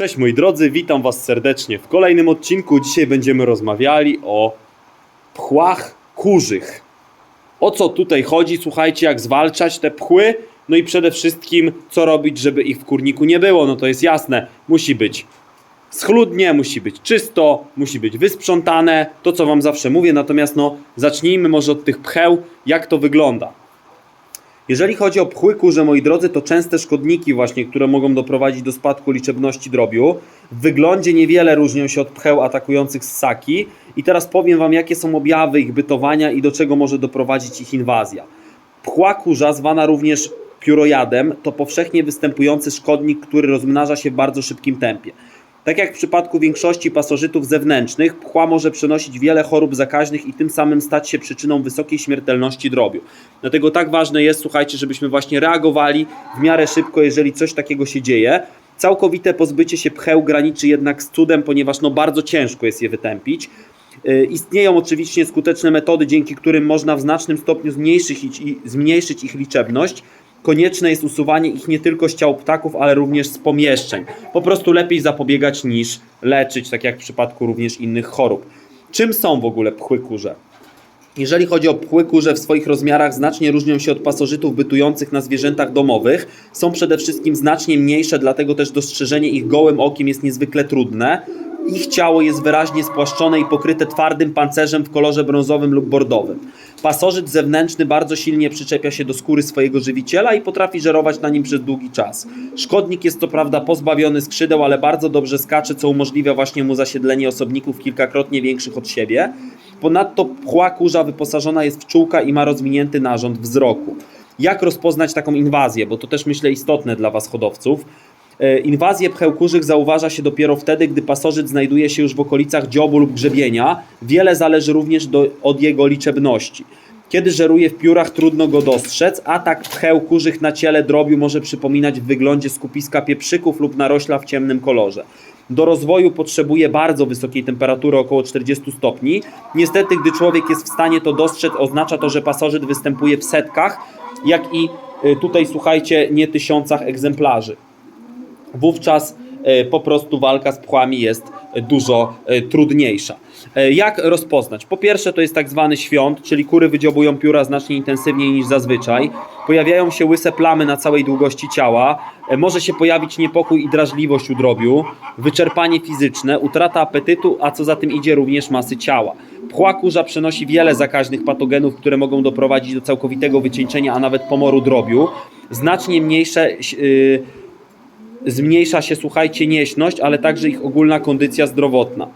Cześć moi drodzy, witam Was serdecznie w kolejnym odcinku. Dzisiaj będziemy rozmawiali o pchłach kurzych. O co tutaj chodzi? Słuchajcie, jak zwalczać te pchły? No i przede wszystkim, co robić, żeby ich w kurniku nie było? No to jest jasne, musi być schludnie, musi być czysto, musi być wysprzątane, to co Wam zawsze mówię. Natomiast no, zacznijmy może od tych pcheł, jak to wygląda. Jeżeli chodzi o pchły kurze, moi drodzy, to częste szkodniki właśnie, które mogą doprowadzić do spadku liczebności drobiu. W wyglądzie niewiele różnią się od pcheł atakujących ssaki. I teraz powiem Wam, jakie są objawy ich bytowania i do czego może doprowadzić ich inwazja. Pchła kurza, zwana również piórojadem, to powszechnie występujący szkodnik, który rozmnaża się w bardzo szybkim tempie. Tak jak w przypadku większości pasożytów zewnętrznych, pchła może przenosić wiele chorób zakaźnych i tym samym stać się przyczyną wysokiej śmiertelności drobiu. Dlatego tak ważne jest, słuchajcie, żebyśmy właśnie reagowali w miarę szybko, jeżeli coś takiego się dzieje. Całkowite pozbycie się pcheł graniczy jednak z cudem, ponieważ no bardzo ciężko jest je wytępić. Yy, Istnieją oczywiście skuteczne metody, dzięki którym można w znacznym stopniu zmniejszyć, ich- zmniejszyć ich liczebność. Konieczne jest usuwanie ich nie tylko z ciał ptaków, ale również z pomieszczeń. Po prostu lepiej zapobiegać niż leczyć, tak jak w przypadku również innych chorób. Czym są w ogóle pchły kurze? Jeżeli chodzi o pchły kurze w swoich rozmiarach znacznie różnią się od pasożytów bytujących na zwierzętach domowych. Są przede wszystkim znacznie mniejsze, dlatego też dostrzeżenie ich gołym okiem jest niezwykle trudne. Ich ciało jest wyraźnie spłaszczone i pokryte twardym pancerzem w kolorze brązowym lub bordowym. Pasożyt zewnętrzny bardzo silnie przyczepia się do skóry swojego żywiciela i potrafi żerować na nim przez długi czas. Szkodnik jest co prawda pozbawiony skrzydeł, ale bardzo dobrze skacze, co umożliwia właśnie mu zasiedlenie osobników kilkakrotnie większych od siebie. Ponadto pchła kurza wyposażona jest w czółka i ma rozwinięty narząd wzroku. Jak rozpoznać taką inwazję? Bo to też myślę istotne dla Was hodowców. E, Inwazję pcheł kurzych zauważa się dopiero wtedy, gdy pasożyt znajduje się już w okolicach dziobu lub grzebienia. Wiele zależy również do, od jego liczebności. Kiedy żeruje w piórach, trudno go dostrzec. Atak pcheł kurzych na ciele drobiu może przypominać w wyglądzie skupiska pieprzyków lub narośla w ciemnym kolorze. Do rozwoju potrzebuje bardzo wysokiej temperatury, około 40 stopni. Niestety, gdy człowiek jest w stanie to dostrzec, oznacza to, że pasożyt występuje w setkach, jak i y, tutaj słuchajcie, nie tysiącach egzemplarzy wówczas e, po prostu walka z pchłami jest e, dużo e, trudniejsza. Jak rozpoznać? Po pierwsze to jest tak zwany świąt, czyli kury wydziobują pióra znacznie intensywniej niż zazwyczaj. Pojawiają się łyse plamy na całej długości ciała. Może się pojawić niepokój i drażliwość u drobiu, wyczerpanie fizyczne, utrata apetytu, a co za tym idzie również masy ciała. Pchła kurza przenosi wiele zakaźnych patogenów, które mogą doprowadzić do całkowitego wycieńczenia, a nawet pomoru drobiu. Znacznie mniejsze yy, zmniejsza się, słuchajcie, nieśność, ale także ich ogólna kondycja zdrowotna.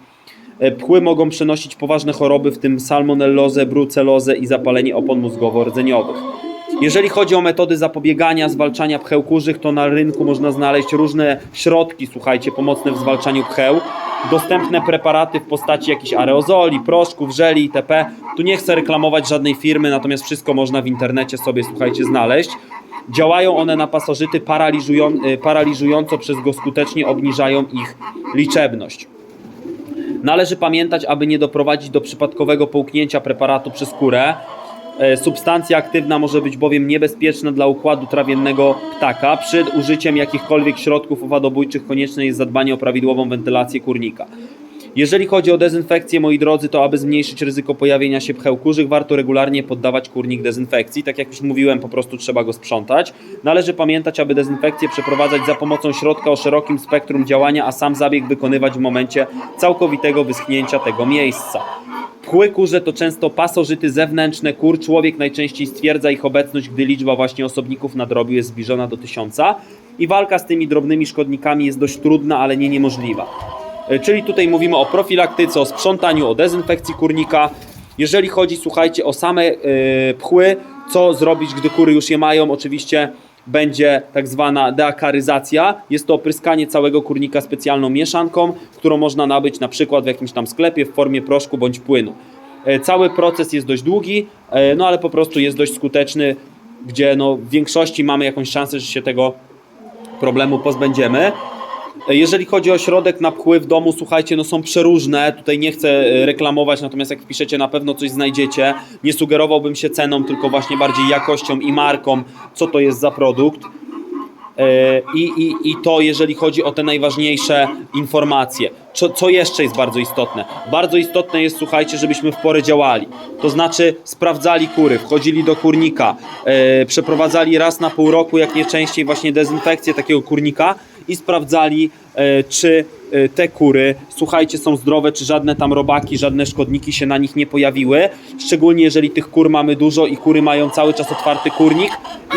E, Pchły mogą przenosić poważne choroby, w tym salmonellozę, brucelozę i zapalenie opon mózgowo-rdzeniowych. Jeżeli chodzi o metody zapobiegania, zwalczania pcheł kurzych, to na rynku można znaleźć różne środki, słuchajcie, pomocne w zwalczaniu pcheł. Dostępne preparaty w postaci jakichś aerozoli, proszków, żeli itp. Tu nie chcę reklamować żadnej firmy, natomiast wszystko można w internecie sobie, słuchajcie, znaleźć. Działają one na pasożyty paraliżują, y, paraliżująco, przez go skutecznie obniżają ich liczebność. Należy pamiętać, aby nie doprowadzić do przypadkowego połknięcia preparatu przez skórę. E, Substancja aktywna może być bowiem niebezpieczna dla układu trawiennego ptaka. Przed użyciem jakichkolwiek środków owadobójczych konieczne jest zadbanie o prawidłową wentylację kurnika. Jeżeli chodzi o dezynfekcję, moi drodzy, to aby zmniejszyć ryzyko pojawienia się pcheł kurzych, warto regularnie poddawać kurnik dezynfekcji. Tak jak już mówiłem, po prostu trzeba go sprzątać. Należy pamiętać, aby dezynfekcję przeprowadzać za pomocą środka o szerokim spektrum działania, a sam zabieg wykonywać w momencie całkowitego wyschnięcia tego miejsca. Pchły kurze to często pasożyty zewnętrzne kur. Człowiek najczęściej stwierdza ich obecność, gdy liczba właśnie osobników na drobiu jest zbliżona do tysiąca. I walka z tymi drobnymi szkodnikami jest dość trudna, ale nie niemożliwa. E, Czyli tutaj mówimy o profilaktyce, o sprzątaniu, o dezynfekcji kurnika. Jeżeli chodzi, słuchajcie, o same e, pchły, co zrobić, gdy kury już je mają, oczywiście będzie tak zwana deakaryzacja. Jest to opryskanie całego kurnika specjalną mieszanką, którą można nabyć na przykład w jakimś tam sklepie w formie proszku bądź płynu. E, Cały proces jest dość długi, no ale po prostu jest dość skuteczny, gdzie no w większości mamy jakąś szansę, że się tego problemu pozbędziemy. Jeżeli chodzi o środek na pchły w domu, słuchajcie, no są przeróżne. Tutaj nie chcę e, reklamować, natomiast jak wpiszecie, na pewno coś znajdziecie. Nie sugerowałbym się ceną, tylko właśnie bardziej jakością i marką, co to jest za produkt. E, I, i, I to jeżeli chodzi o te najważniejsze informacje. Co, co jeszcze jest bardzo istotne? Bardzo istotne jest, słuchajcie, żebyśmy w porę działali. To znaczy sprawdzali kury, wchodzili do kurnika, e, przeprowadzali raz na pół roku, jak nie częściej, właśnie dezynfekcję takiego kurnika i sprawdzali, e, czy e, te kury, słuchajcie, są zdrowe, czy żadne tam robaki, żadne szkodniki się na nich nie pojawiły. Szczególnie jeżeli tych kur mamy dużo i kury mają cały czas otwarty kurnik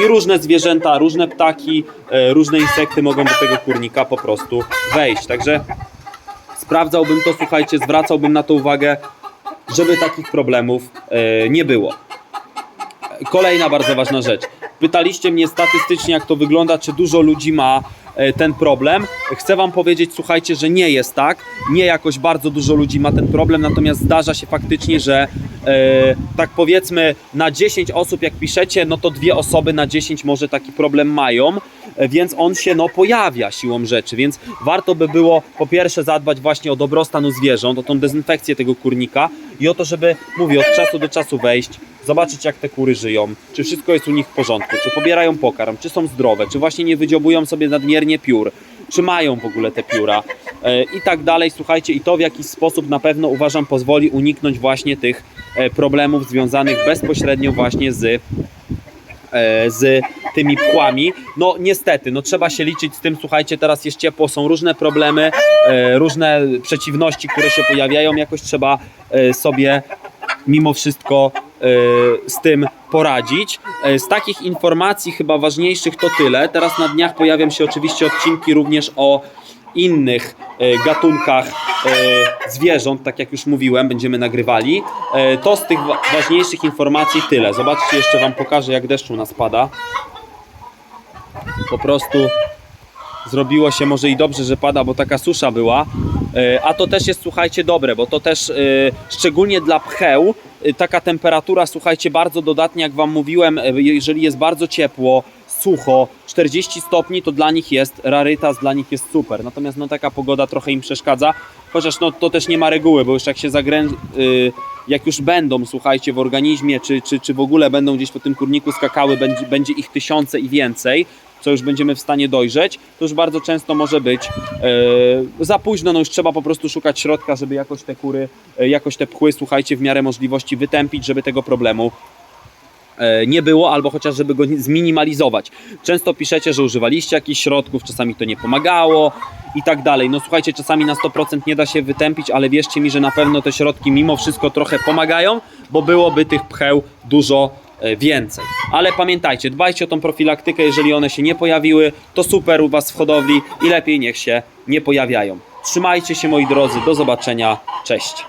i różne zwierzęta, różne ptaki, e, różne insekty mogą do tego kurnika po prostu wejść. Także sprawdzałbym to, słuchajcie, zwracałbym na to uwagę, żeby takich problemów nie było. Kolejna bardzo ważna rzecz. Pytaliście mnie statystycznie, jak to wygląda, czy dużo ludzi ma e, ten problem. Chcę Wam powiedzieć, słuchajcie, że nie jest tak. Nie jakoś bardzo dużo ludzi ma ten problem, natomiast zdarza się faktycznie, że e, tak powiedzmy na 10 osób, jak piszecie, no to dwie osoby na 10 może taki problem mają, więc on się no pojawia siłą rzeczy, więc warto by było po pierwsze zadbać właśnie o dobrostan zwierząt, o tą dezynfekcję tego kurnika i o to, żeby, mówię, od czasu do czasu wejść, zobaczyć jak te kury żyją, czy wszystko jest u nich w porządku, czy pobierają pokarm, czy są zdrowe, czy właśnie nie wydziobują sobie nadmiernie piór, czy mają w ogóle te pióra e, i tak dalej. Słuchajcie, i to w jakiś sposób na pewno uważam pozwoli uniknąć właśnie tych e, problemów związanych bezpośrednio właśnie z e, z tymi pchłami. No niestety, no trzeba się liczyć z tym, słuchajcie, teraz jest ciepło, są różne problemy, e, różne przeciwności, które się pojawiają, jakoś trzeba e, sobie mimo wszystko e, z tym poradzić. Z takich informacji chyba ważniejszych to tyle. Teraz na dniach pojawią się oczywiście odcinki również o innych gatunkach zwierząt, tak jak już mówiłem, będziemy nagrywali. To z tych wa- ważniejszych informacji tyle. Zobaczcie, jeszcze Wam pokażę, jak deszcz u nas pada. Po prostu zrobiło się może i dobrze, że pada, bo taka susza była. E, A to też jest, słuchajcie, dobre, bo to też e, szczególnie dla pcheł e, taka temperatura, słuchajcie, bardzo dodatnia, jak Wam mówiłem, jeżeli jest bardzo ciepło, sucho, 40 stopni, to dla nich jest rarytas, dla nich jest super. Natomiast no taka pogoda trochę im przeszkadza, chociaż no to też nie ma reguły, bo już jak się zagrę... jak już będą, słuchajcie, w organizmie, czy, czy, czy w ogóle będą gdzieś po tym kurniku skakały, będzie, będzie ich tysiące i więcej, co już będziemy w stanie dojrzeć, to już bardzo często może być e, za późno, no już trzeba po prostu szukać środka, żeby jakoś te kury, e, jakoś te pchły, słuchajcie, w miarę możliwości wytępić, żeby tego problemu nie było, albo chociaż żeby go zminimalizować. Często piszecie, że używaliście jakichś środków, czasami to nie pomagało i tak dalej. No słuchajcie, czasami na 100% nie da się wytępić, ale wierzcie mi, że na pewno te środki mimo wszystko trochę pomagają, bo byłoby tych pcheł dużo e, więcej. Ale pamiętajcie, dbajcie o tą profilaktykę, jeżeli one się nie pojawiły, to super u Was w hodowli i lepiej niech się nie pojawiają. Trzymajcie się moi drodzy, do zobaczenia, cześć.